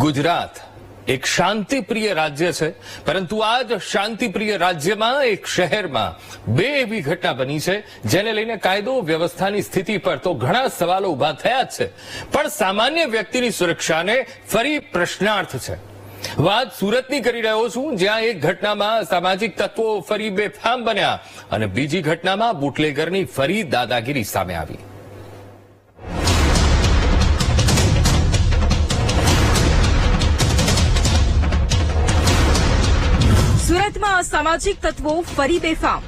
ગુજરાત એક શાંતિપ્રિય રાજ્ય છે, પરંતુ આ જ શાંતિપ્રિય રાજ્યમાં, એક શહેરમાં બે એવી ઘટના બની છે, જેને લઈને કાયદો વ્યવસ્થાની સ્થિતિ પર તો ઘણા સવાલો ઊભા થયા જ છે, પણ સામાન્ય વ્યક્તિની સુરક્ષાને ફરી પ્રશ્નાર્થ છે. વાત સુરતની કરી રહ્યો છું, જ્યાં એક ઘટનામાં સામાજિક તત્વો ફરી બેફામ બન્યા અને બીજી ઘટનામાં બુટલેગરની ફરી દાદાગીરી સામે આવી. સુરતમાં અસામાજિક તત્વો ફરી બેફામ.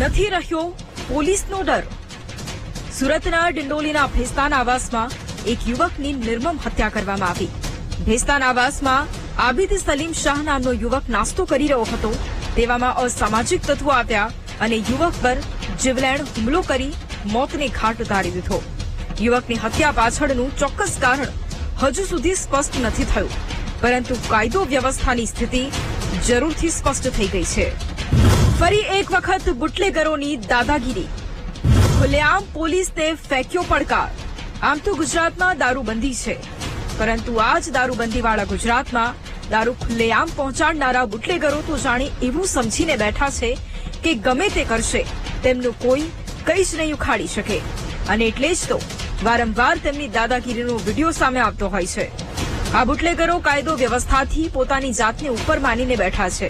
નથી રહ્યો પોલીસનો ડર. સુરતના ડિંડોલીના ભેસ્તાન આવાસમાં એક યુવકની નિર્મમ હત્યા કરવામાં આવી. ભેસ્તાન આવાસમાં આબિદ સલીમ શાહ નામનો યુવક નાસ્તો કરી રહ્યો હતો. તેવામાં અસામાજિક તત્વો આવ્યા અને યુવક પર જીવલેણ હુમલો કરી મોતને ઘાટ ઉતારી દીધો. યુવકની હત્યા પાછળનું ચોક્કસ કારણ હજુ સુધી સ્પષ્ટ નથી થયું. પરંતુ કાયદો વ્યવસ્થાની સ્થિતિ જરૂરથી સ્પષ્ટ થઈ ગઈ છે. ફરી એક વખત બુટલેગરોની દાદાગીરી. ખુલ્લેઆમ પોલીસને ફેંક્યો પડકાર. આમ તો ગુજરાતમાં દારૂબંધી છે. પરંતુ આ જ દારૂબંધીવાળા ગુજરાતમાં દારૂ ખુલ્લેઆમ પહોંચાડનારા બુટલેગરો તો જાણે એવું સમજીને બેઠા છે કે ગમે તે કરશે, તેમનું કોઈ કંઈ જ નહીં ઉખાડી શકે. અને એટલે જ તો વારંવાર તેમની દાદાગીરીનો વીડિયો સામે આવતો હોય છે. આ બુટલેગરો કાયદો વ્યવસ્થાથી પોતાની જાતને ઉપર માનીને બેઠા છે.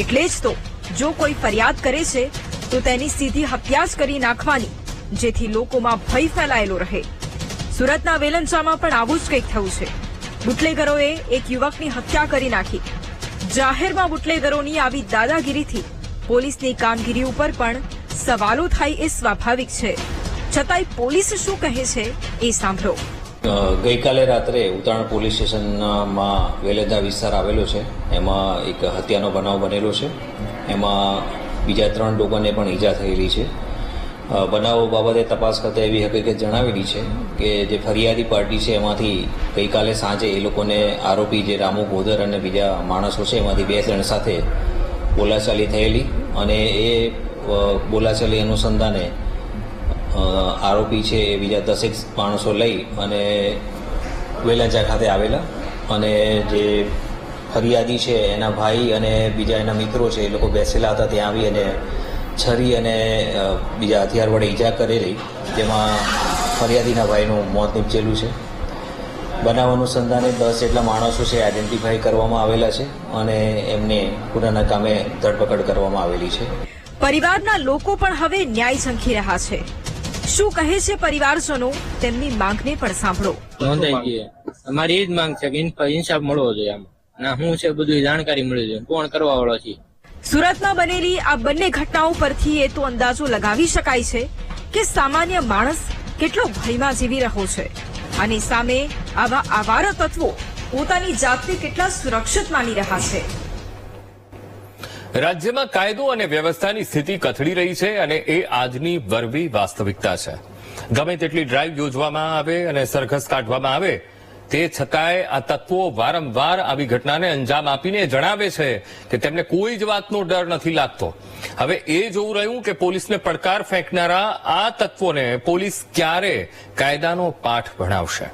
એટલે જ તો જો કોઈ ફરિયાદ કરે છે, તો તેની સીધી હત્યા જ કરી નાખવાની, જેથી લોકોમાં ભય ફેલાયેલો રહે. સુરતના વેલંચામાં પણ આવું જ કંઈક થયું છે. બુટલેગરોએ એક યુવકની હત્યા કરી નાખી. જાહેરમાં બુટલેગરોની આવી દાદાગીરીથી પોલીસની કામગીરી ઉપર પણ સવાલો થાય એ સ્વાભાવિક છે. છતાંય પોલીસ શું કહે છે એ સાંભળો. ગઈકાલે રાત્રે ઉત્તરાયણ પોલીસ સ્ટેશનમાં વેલેદા વિસ્તાર આવેલો છે. એમાં એક હત્યાનો બનાવ બનેલો છે. એમાં બીજા ત્રણ લોકોને પણ ઈજા થયેલી છે. બનાવો બાબતે તપાસ કરતા એવી હકીકત જણાવેલી છે કે જે ફરિયાદી પાર્ટી છે એમાંથી ગઈકાલે સાંજે એ લોકોને આરોપી જે રામુ ગોધર અને બીજા માણસો છે એમાંથી બે જણ સાથે બોલાચાલી થયેલી અને એ બોલાચાલી અનુસંધાને આરોપી છે એ બીજા દસેક માણસો લઈ અને વેલાંચા ખાતે આવેલા. અને જે ફરિયાદી છે એના ભાઈ અને બીજા એના મિત્રો છે એ લોકો બેસેલા હતા ત્યાં આવી અને છરી અને બીજા હથિયાર વડે ઈજા કરેલી. જેમાં ફરિયાદીના ભાઈનું મોત નીપજેલું છે. બનાવ અનુસંધાને દસ જેટલા માણસો છે આઈડેન્ટિફાઈ કરવામાં આવેલા છે અને એમને ગુનાના કામે ધરપકડ કરવામાં આવેલી છે. પરિવારના લોકો પણ હવે ન્યાય ઝંખી રહ્યા છે. શું કહે છે પરિવારજનો? તેમની માંગને પણ સાંભળો. નોંધાઈ ગઈ અમારી એ જ માંગ છે કે ઇન્સાફ મળવો જોઈએ આમ. ના હું છે બધું જાણકારી મળી જોઈએ કોણ કરવા વાળો છે? સુરતમાં બનેલી આ બંને ઘટનાઓ પરથી એ તો અંદાજો લગાવી શકાય છે કે સામાન્ય માણસ કેટલો ભયમાં જીવી રહ્યો છે. અને સામે આવા આવારા તત્વો પોતાની જાતને કેટલા સુરક્ષિત માની રહ્યા છે. રાજ્યમાં કાયદો અને વ્યવસ્થાની સ્થિતિ કથળી રહી છે અને એ આજની વરવી વાસ્તવિકતા છે. ગમે તેટલી ડ્રાઈવ યોજવામાં આવે અને સરઘસ કાઢવામાં આવે, તે છતાંય આ તત્વો વારંવાર આવી ઘટનાને અંજામ આપીને જણાવે છે કે તેમને કોઈ જ વાતનો ડર નથી લાગતો. હવે એ જોવું રહ્યું કે પોલીસને પડકાર ફેંકનારા આ તત્વોને પોલીસ ક્યારે કાયદાનો પાઠ ભણાવશે.